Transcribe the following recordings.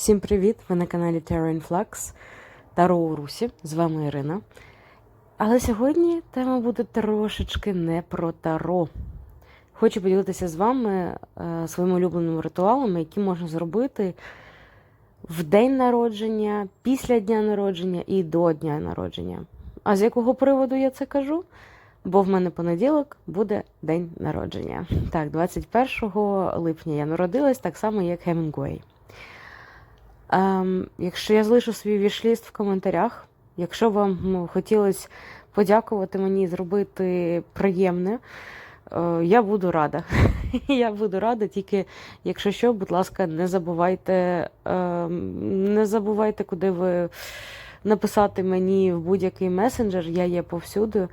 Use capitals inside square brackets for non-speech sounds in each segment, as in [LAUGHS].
Всім привіт! Ви на каналі Terra Influx Таро у Русі. З вами Ірина. Але сьогодні тема буде трошечки не про таро. Хочу поділитися з вами е, своїми улюбленими ритуалами, які можна зробити в день народження, після дня народження і до дня народження. А з якого приводу я це кажу? Бо в мене понеділок буде день народження. Так, 21 липня я народилась, так само, як Хемінгуей. Ем, якщо я залишу свій вішліст в коментарях, якщо вам ну, хотілося подякувати мені зробити приємне, е, я буду рада. [LAUGHS] я буду рада, тільки якщо що, будь ласка, не забувайте, ем, не забувайте, куди ви написати мені в будь-який месенджер, я є повсюди.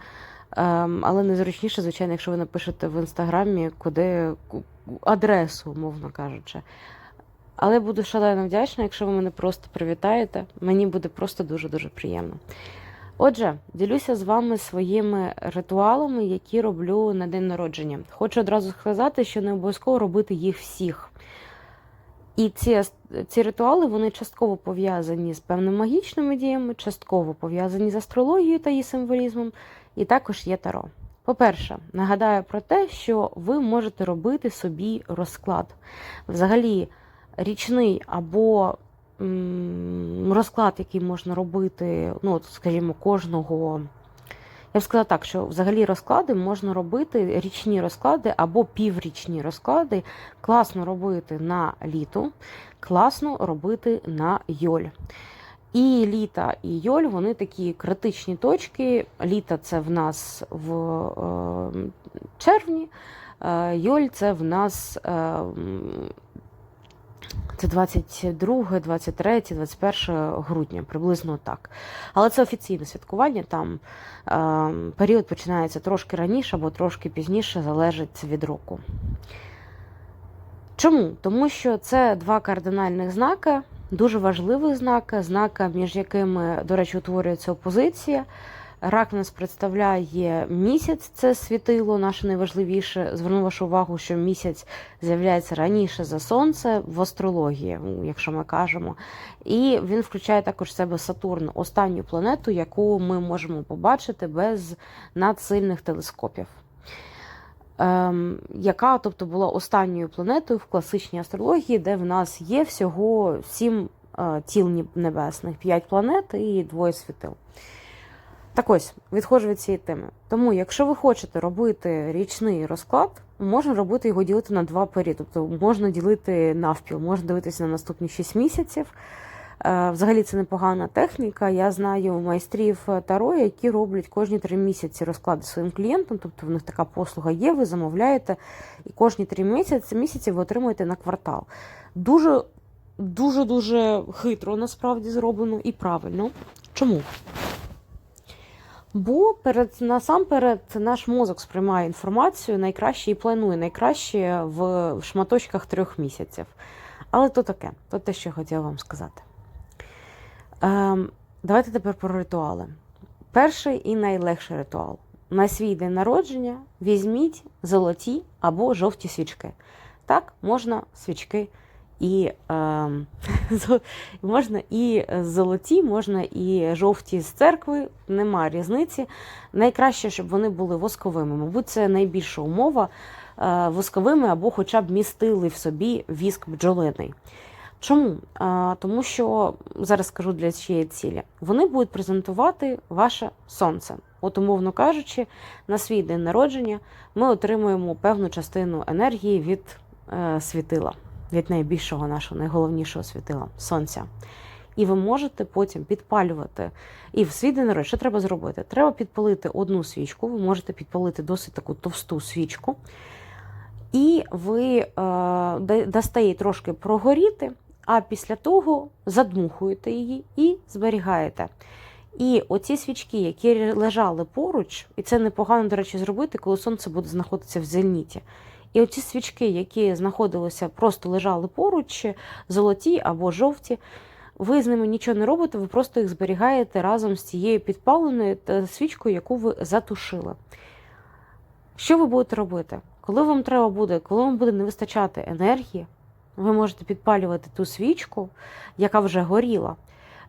Ем, але незручніше, звичайно, якщо ви напишете в інстаграмі, куди адресу, умовно кажучи. Але буду шалено вдячна, якщо ви мене просто привітаєте. Мені буде просто дуже-дуже приємно. Отже, ділюся з вами своїми ритуалами, які роблю на день народження. Хочу одразу сказати, що не обов'язково робити їх всіх. І ці, ці ритуали вони частково пов'язані з певними магічними діями, частково пов'язані з астрологією та її символізмом, і також є таро. По-перше, нагадаю про те, що ви можете робити собі розклад. Взагалі, річний або розклад, який можна робити, ну, от, скажімо, кожного. Я б сказала так, що взагалі розклади можна робити, річні розклади або піврічні розклади, класно робити на літо, класно робити на йоль. І літа і йоль вони такі критичні точки. Літа це в нас в е, червні, е, йоль це в нас е, м, це 22, 23, 21 грудня, приблизно так. Але це офіційне святкування. Там е, період починається трошки раніше або трошки пізніше, залежить від року. Чому? Тому що це два кардинальних знаки, дуже важливих знаки, знаки, між якими, до речі, утворюється опозиція. Рак нас представляє місяць, це світило, наше найважливіше. Зверну вашу увагу, що місяць з'являється раніше за сонце в астрології, ну, якщо ми кажемо. І він включає також в себе Сатурн, останню планету, яку ми можемо побачити без надсильних телескопів. Ем, яка, тобто, була останньою планетою в класичній астрології, де в нас є всього сім е, тіл небесних, п'ять планет і двоє світил. Так ось, відходжу від цієї теми. Тому, якщо ви хочете робити річний розклад, можна робити його ділити на два періоди. Тобто можна ділити навпіл, можна дивитися на наступні 6 місяців. Е, Взагалі це непогана техніка. Я знаю майстрів Таро, які роблять кожні три місяці розклади своїм клієнтам. Тобто в них така послуга є, ви замовляєте, і кожні три місяці, місяці ви отримуєте на квартал. Дуже дуже дуже хитро насправді зроблено і правильно. Чому? Бо перед насамперед наш мозок сприймає інформацію найкраще і планує найкраще в шматочках трьох місяців. Але то таке, то те, що я хотіла вам сказати. Ем, давайте тепер про ритуали. Перший і найлегший ритуал. На свій день народження візьміть золоті або жовті свічки. Так, можна свічки і [LAUGHS] зо- можна і золоті, можна і жовті з церкви, нема різниці. Найкраще, щоб вони були восковими. Мабуть, це найбільша умова е, восковими або хоча б містили в собі віск бджолиний. Чому? А, тому що зараз скажу для чиєї цілі. Вони будуть презентувати ваше сонце. От, умовно кажучи, на свій день народження ми отримуємо певну частину енергії від е, світила, від найбільшого нашого, найголовнішого світила сонця. І ви можете потім підпалювати. І в свій день народження, що треба зробити? Треба підпалити одну свічку, ви можете підпалити досить таку товсту свічку. І ви е, дасте їй трошки прогоріти, а після того задмухуєте її і зберігаєте. І оці свічки, які лежали поруч, і це непогано, до речі, зробити, коли сонце буде знаходитися в зеніті. І оці свічки, які знаходилися, просто лежали поруч, золоті або жовті, ви з ними нічого не робите, ви просто їх зберігаєте разом з цією підпаленою свічкою, яку ви затушили. Що ви будете робити? Коли вам треба буде, коли вам буде не вистачати енергії, ви можете підпалювати ту свічку, яка вже горіла,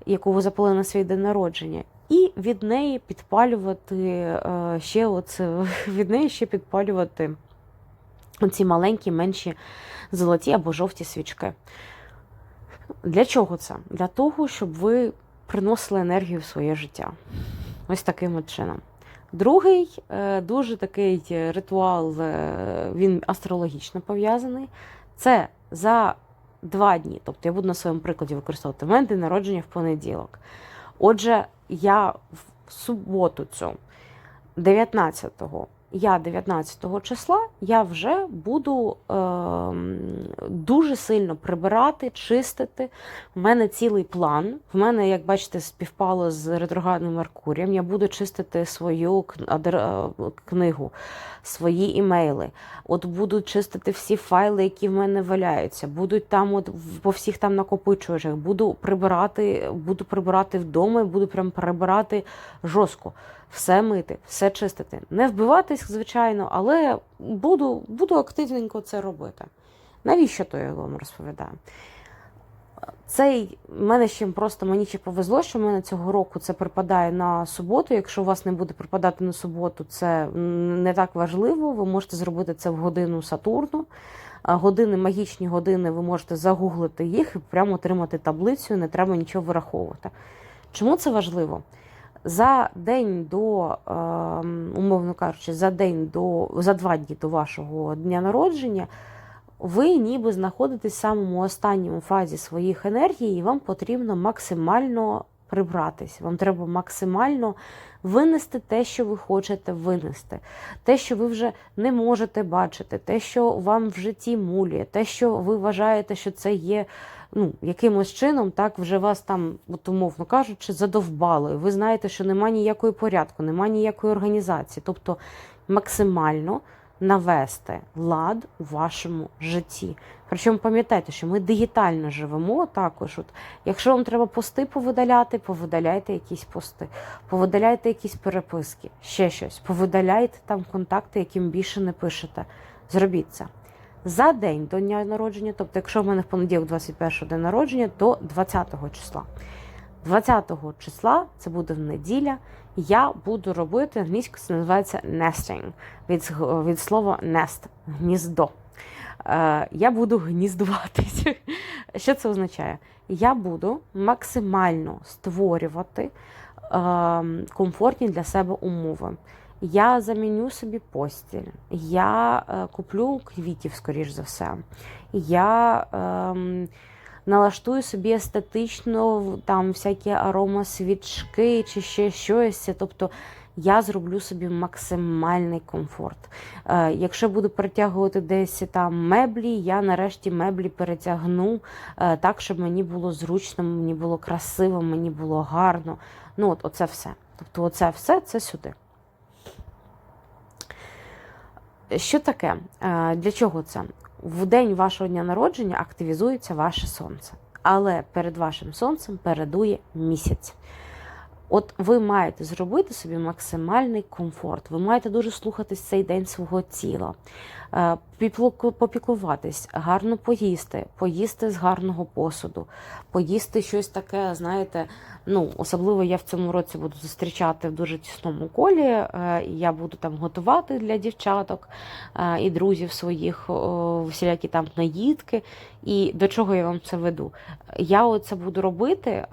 яку ви запалили на свій день народження, і від неї підпалювати е, ще оце, [LAUGHS] від неї ще підпалювати ці маленькі, менші золоті або жовті свічки. Для чого це? Для того, щоб ви приносили енергію в своє життя. Ось таким чином. Другий е, дуже такий ритуал, е, він астрологічно пов'язаний. Це за два дні. Тобто я буду на своєму прикладі використовувати в мене народження в понеділок. Отже, я в суботу цю 19-го, я 19 числа я вже буду е, дуже сильно прибирати, чистити. У мене цілий план. В мене, як бачите, співпало з ретроградним Меркурієм. Я буду чистити свою книгу, свої імейли. От буду чистити всі файли, які в мене валяються. Будуть там, от по всіх там накопичувачах. Буду прибирати, буду прибирати вдома, і буду прям прибирати жорстко все мити, все чистити. Не вбиватись, звичайно, але буду буду активненько це робити. Навіщо то я вам розповідаю? Цей мене ще просто мені ще повезло, що в мене цього року це припадає на суботу. Якщо у вас не буде припадати на суботу, це не так важливо. Ви можете зробити це в годину Сатурну. Години, магічні години, ви можете загуглити їх і прямо отримати таблицю, не треба нічого вираховувати. Чому це важливо? За день до, ем, умовно кажучи, за день до за два дні до вашого дня народження, ви ніби знаходитесь в самому останньому фазі своїх енергій, і вам потрібно максимально прибратись. Вам треба максимально винести те, що ви хочете винести, те, що ви вже не можете бачити, те, що вам в житті мулює, те, що ви вважаєте, що це є ну, якимось чином, так вже вас там, от умовно кажучи, задовбало. І ви знаєте, що немає ніякої порядку, немає ніякої організації. Тобто максимально навести лад у вашому житті. Причому пам'ятайте, що ми дигітально живемо також. От, Якщо вам треба пости повидаляти, повидаляйте якісь пости, повидаляйте якісь переписки, ще щось, повидаляйте там контакти, яким більше не пишете. Зробіть це за день до дня народження, тобто, якщо в мене в понеділок 21 день народження, то 20 числа. 20 числа, це буде в неділя, я буду робити англійською, це називається nesting, від від слова nest, гніздо. Е, Я буду гніздуватися. [LAUGHS] Що це означає? Я буду максимально створювати е, комфортні для себе умови. Я заміню собі постіль, я е, куплю квітів, скоріш за все. Я е, налаштую собі естетично там всякі аромасвічки чи ще щось. Тобто я зроблю собі максимальний комфорт. Е, Якщо буду перетягувати десь там меблі, я нарешті меблі перетягну е, так, щоб мені було зручно, мені було красиво, мені було гарно. Ну, от оце все. Тобто, оце все це сюди. Що таке? Е, для чого це? В день вашого дня народження активізується ваше сонце, але перед вашим сонцем передує місяць. От ви маєте зробити собі максимальний комфорт. Ви маєте дуже слухатись цей день свого тіла, е, попіклуватись, гарно поїсти, поїсти з гарного посуду, поїсти щось таке, знаєте, ну, особливо я в цьому році буду зустрічати в дуже тісному колі. Е, я буду там готувати для дівчаток е, і друзів своїх всілякі там наїдки. І до чого я вам це веду? Я оце буду робити,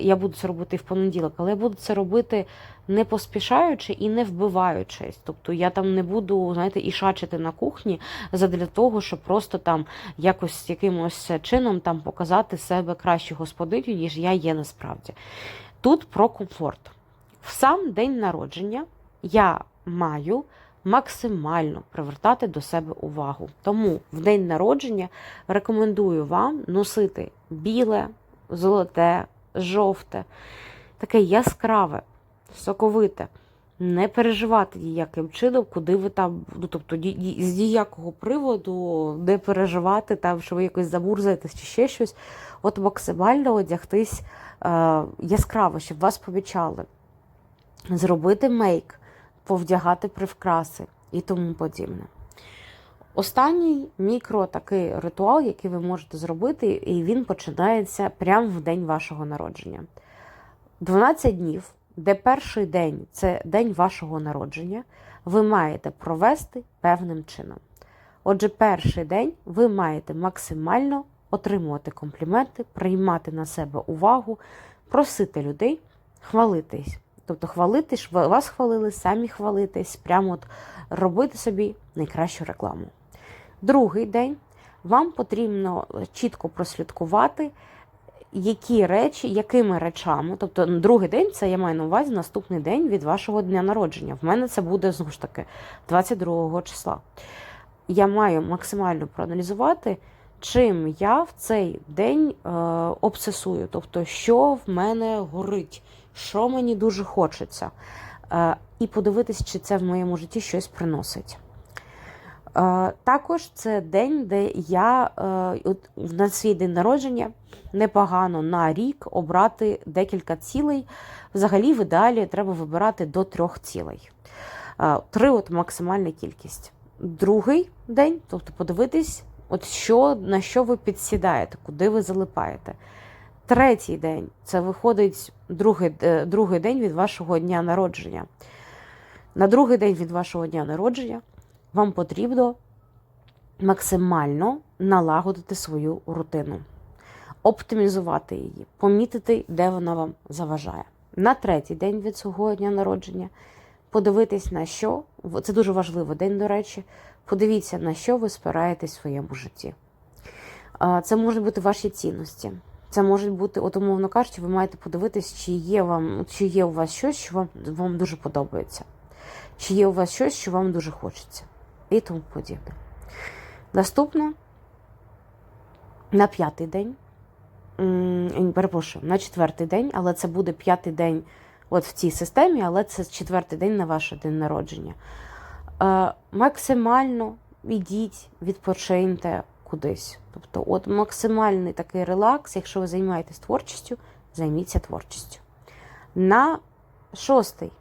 я буду це робити в понеділок, але буду це робити не поспішаючи і не вбиваючись. Тобто я там не буду, знаєте, ішачити на кухні задля того, щоб просто там якось якимось чином там показати себе краще господиню, ніж я є насправді. Тут про комфорт. В сам день народження я маю. Максимально привертати до себе увагу. Тому в день народження рекомендую вам носити біле, золоте, жовте, таке яскраве, соковите. Не переживати ніяким чином, куди ви там, ну тобто з ніякого приводу не переживати, там, що ви якось замурзаєтесь чи ще щось. От максимально одягтись е, яскраво, щоб вас помічали. Зробити мейк, повдягати привкраси і тому подібне. Останній мікро такий ритуал, який ви можете зробити, і він починається прямо в день вашого народження. 12 днів, де перший день це день вашого народження, ви маєте провести певним чином. Отже, перший день ви маєте максимально отримувати компліменти, приймати на себе увагу, просити людей хвалитись. Тобто хвалити, ж вас хвалили, самі хвалитись, прямо от робити собі найкращу рекламу. Другий день вам потрібно чітко прослідкувати, які речі, якими речами, тобто другий день це я маю на увазі наступний день від вашого дня народження. В мене це буде знову ж таки 22 числа. Я маю максимально проаналізувати, чим я в цей день е, обсесую, тобто, що в мене горить, що мені дуже хочеться, е, і подивитись, чи це в моєму житті щось приносить. Е, також це день, де я е, от, на свій день народження непогано на рік обрати декілька цілей. Взагалі, в ідеалі треба вибирати до трьох цілей. Е, Три от максимальна кількість. Другий день, тобто подивитись, от що, на що ви підсідаєте, куди ви залипаєте. Третій день це виходить другий, другий день від вашого дня народження. На другий день від вашого дня народження вам потрібно максимально налагодити свою рутину, оптимізувати її, помітити, де вона вам заважає. На третій день від свого дня народження подивитись на що, це дуже важливий день, до речі, подивіться, на що ви спираєтесь в своєму житті. Це можуть бути ваші цінності. Це може бути, от умовно кажучи, ви маєте подивитись, чи є вам, чи є у вас щось, що вам, вам дуже подобається, чи є у вас щось, що вам дуже хочеться і тому подібне. Наступне на п'ятий день, перепрошую, на четвертий день, але це буде п'ятий день от в цій системі, але це четвертий день на ваш день народження. Е, максимально йдіть, відпочиньте кудись. Тобто, от максимальний такий релакс, якщо ви займаєтесь творчістю, займіться творчістю. На шостий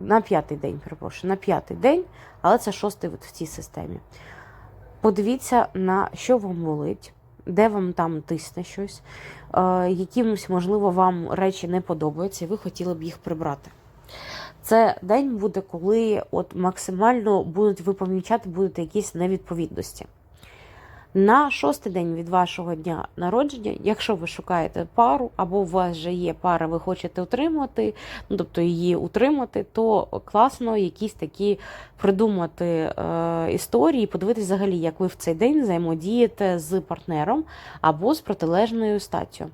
на п'ятий день, перепрошую, на п'ятий день, але це шостий в цій системі. Подивіться, на що вам болить, де вам там тисне щось, е, якимось, можливо, вам речі не подобаються, і ви хотіли б їх прибрати. Це день буде, коли от максимально будуть ви помічати будете якісь невідповідності. На шостий день від вашого дня народження, якщо ви шукаєте пару, або у вас вже є пара, ви хочете утримати, ну тобто її утримати, то класно якісь такі придумати е, історії, подивитися взагалі, як ви в цей день взаємодієте з партнером або з протилежною статтю.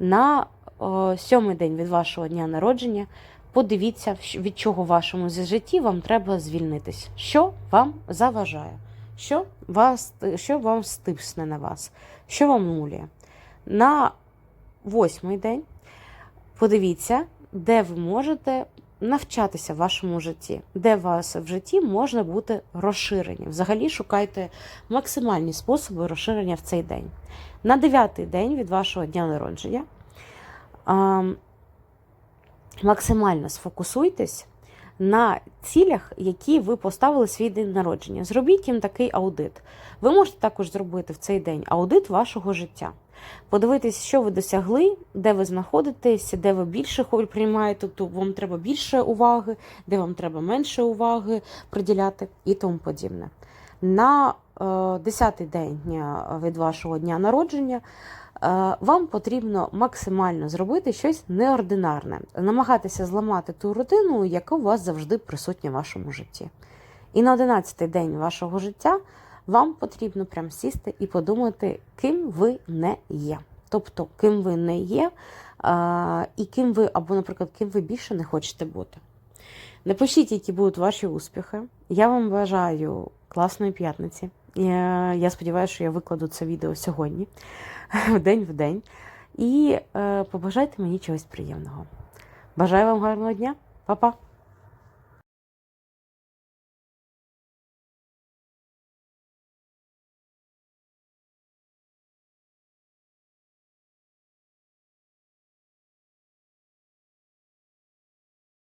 На е, сьомий день від вашого дня народження. Подивіться, від чого в вашому житті вам треба звільнитись, що вам заважає що вас, що вам стисне на вас, що вам мулює. На восьмий день подивіться, де ви можете навчатися в вашому житті, де вас в житті можна бути розширені. Взагалі шукайте максимальні способи розширення в цей день. На дев'ятий день від вашого дня народження максимально сфокусуйтесь на цілях, які ви поставили свій день народження. Зробіть їм такий аудит. Ви можете також зробити в цей день аудит вашого життя. Подивитись, що ви досягли, де ви знаходитесь, де ви більше приймаєте, тобто вам треба більше уваги, де вам треба менше уваги приділяти і тому подібне. На 10-й е, день від вашого дня народження Е, вам потрібно максимально зробити щось неординарне, намагатися зламати ту рутину, яка у вас завжди присутня в вашому житті. І на 11-й день вашого життя вам потрібно прям сісти і подумати, ким ви не є. Тобто, ким ви не є, е, і ким ви, або, наприклад, ким ви більше не хочете бути. Напишіть, які будуть ваші успіхи. Я вам бажаю класної п'ятниці. Я сподіваюся, що я викладу це відео сьогодні, [LAUGHS] в день в день. І е, побажайте мені чогось приємного. Бажаю вам гарного дня, Па-па!